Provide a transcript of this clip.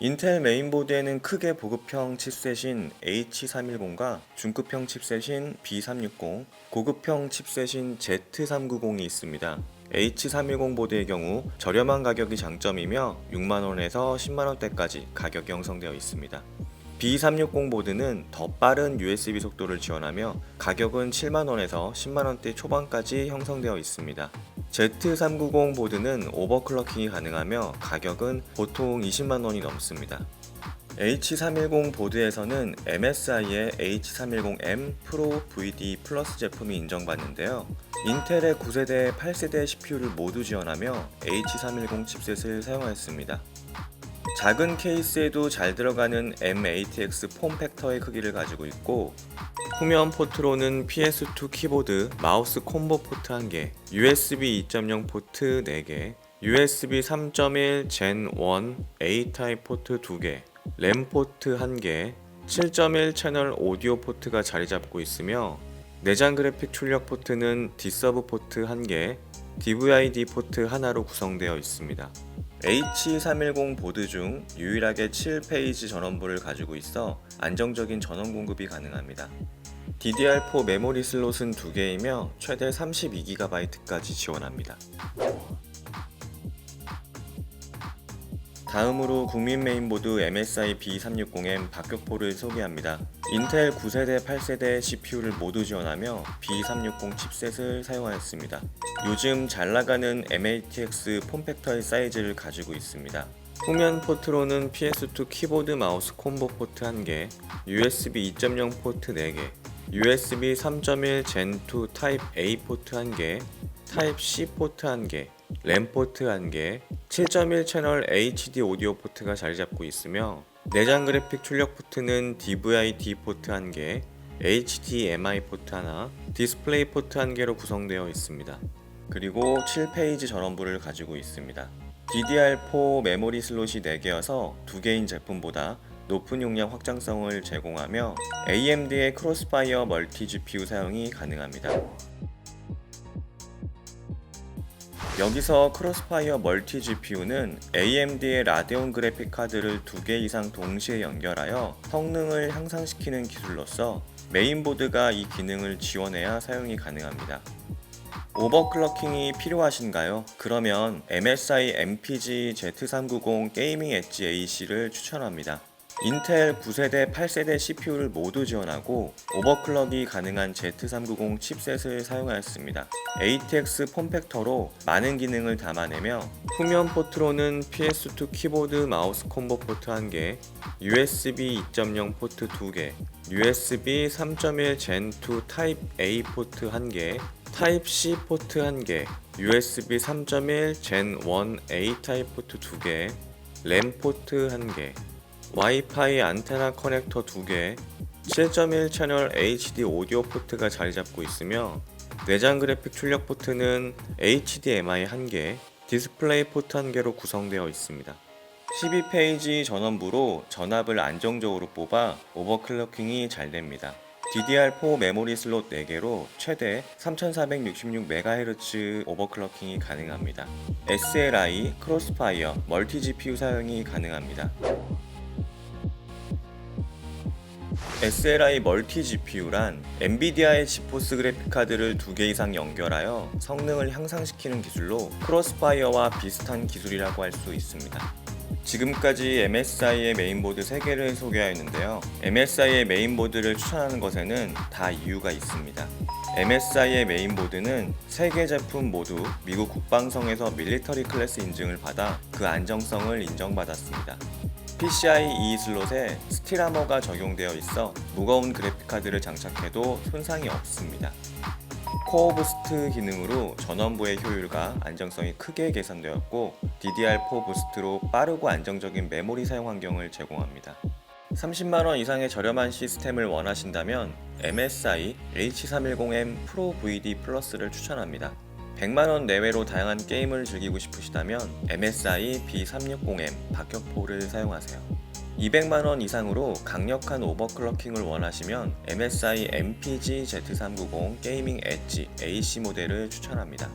인텔 메인보드에는 크게 보급형 칩셋인 H310과 중급형 칩셋인 B360, 고급형 칩셋인 Z390이 있습니다. H310 보드의 경우 저렴한 가격이 장점이며 6만원에서 10만원대까지 가격이 형성되어 있습니다. B360 보드는 더 빠른 USB 속도를 지원하며 가격은 7만원에서 10만원대 초반까지 형성되어 있습니다. Z390 보드는 오버클럭킹이 가능하며 가격은 보통 20만원이 넘습니다. H310 보드에서는 MSI의 H310M 프로 VD 플러스 제품이 인정받는데요. 인텔의 9세대, 8세대 CPU를 모두 지원하며 H310 칩셋을 사용하였습니다. 작은 케이스에도 잘 들어가는 M8X 폼 팩터의 크기를 가지고 있고 후면 포트로는 PS2 키보드, 마우스 콤보 포트 1개, USB 2.0 포트 4개, USB 3.1 Gen 1 A 타입 포트 2개, 램 포트 1개, 7.1 채널 오디오 포트가 자리 잡고 있으며 내장 그래픽 출력 포트는 D서브 포트 1개, DVI-D 포트 하나로 구성되어 있습니다. H310 보드 중 유일하게 7페이지 전원부를 가지고 있어 안정적인 전원 공급이 가능합니다. DDR4 메모리 슬롯은 2개이며 최대 32GB까지 지원합니다. 다음으로 국민 메인보드 MSI B360M 박격포를 소개합니다. 인텔 9세대, 8세대 CPU를 모두 지원하며 B360 칩셋을 사용하였습니다. 요즘 잘 나가는 M8X 폼팩터의 사이즈를 가지고 있습니다. 후면 포트로는 PS2 키보드 마우스 콤보 포트 1개, USB 2.0 포트 4개, USB 3.1 Gen2 타입 A 포트 1개, 타입 C 포트 1개, 램 포트 1개, 7.1 채널 HD 오디오 포트가 자리 잡고 있으며 내장 그래픽 출력 포트는 DVI-D 포트 1개, HDMI 포트 하나, 디스플레이 포트 1개로 구성되어 있습니다. 그리고 7페이지 전원부를 가지고 있습니다. DDR4 메모리 슬롯이 4개여서 2개인 제품보다 높은 용량 확장성을 제공하며 AMD의 크로스파이어 멀티 GPU 사용이 가능합니다. 여기서 크로스파이어 멀티 GPU는 AMD의 라데온 그래픽 카드를 2개 이상 동시에 연결하여 성능을 향상시키는 기술로서 메인보드가 이 기능을 지원해야 사용이 가능합니다. 오버클럭킹이 필요하신가요? 그러면 MSI MPG Z390 게이밍 엣지 AC를 추천합니다. 인텔 9세대, 8세대 CPU를 모두 지원하고 오버클럭이 가능한 Z390 칩셋을 사용하였습니다. ATX 폼팩터로 많은 기능을 담아내며 후면 포트로는 PS2 키보드 마우스 콤보 포트 1개, USB 2.0 포트 2개, USB 3.1 Gen2 타입 A 포트 1개, 타입 C 포트 1개, USB 3.1 Gen 1 A 타입 포트 2개, 램 포트 1개, 와이파이 안테나 커넥터 2개, 7.1 채널 HD 오디오 포트가 자리 잡고 있으며 내장 그래픽 출력 포트는 HDMI 1개, 디스플레이 포트 1개로 구성되어 있습니다. 12페이지 전원부로 전압을 안정적으로 뽑아 오버클럭킹이 잘 됩니다. DDR4 메모리 슬롯 4개로 최대 3466MHz 오버클럭킹이 가능합니다. SLI, 크로스파이어, 멀티 GPU 사용이 가능합니다. SLI 멀티 GPU란 엔비디아의 지포스 그래픽 카드를 2개 이상 연결하여 성능을 향상시키는 기술로 크로스파이어와 비슷한 기술이라고 할 수 있습니다. 지금까지 MSI의 메인보드 3개를 소개하였는데요. MSI의 메인보드를 추천하는 것에는 다 이유가 있습니다. MSI의 메인보드는 3개 제품 모두 미국 국방성에서 밀리터리 클래스 인증을 받아 그 안정성을 인정받았습니다. PCIe 슬롯에 스틸아머가 적용되어 있어 무거운 그래픽카드를 장착해도 손상이 없습니다. 코어 부스트 기능으로 전원부의 효율과 안정성이 크게 개선되었고 DDR4 부스트로 빠르고 안정적인 메모리 사용 환경을 제공합니다. 30만원 이상의 저렴한 시스템을 원하신다면 MSI H310M Pro VD 플러스를 추천합니다. 100만원 내외로 다양한 게임을 즐기고 싶으시다면 MSI B360M 박격포를 사용하세요. 200만원 이상으로 강력한 오버클럭킹을 원하시면 MSI MPG Z390 게이밍 엣지 AC 모델을 추천합니다.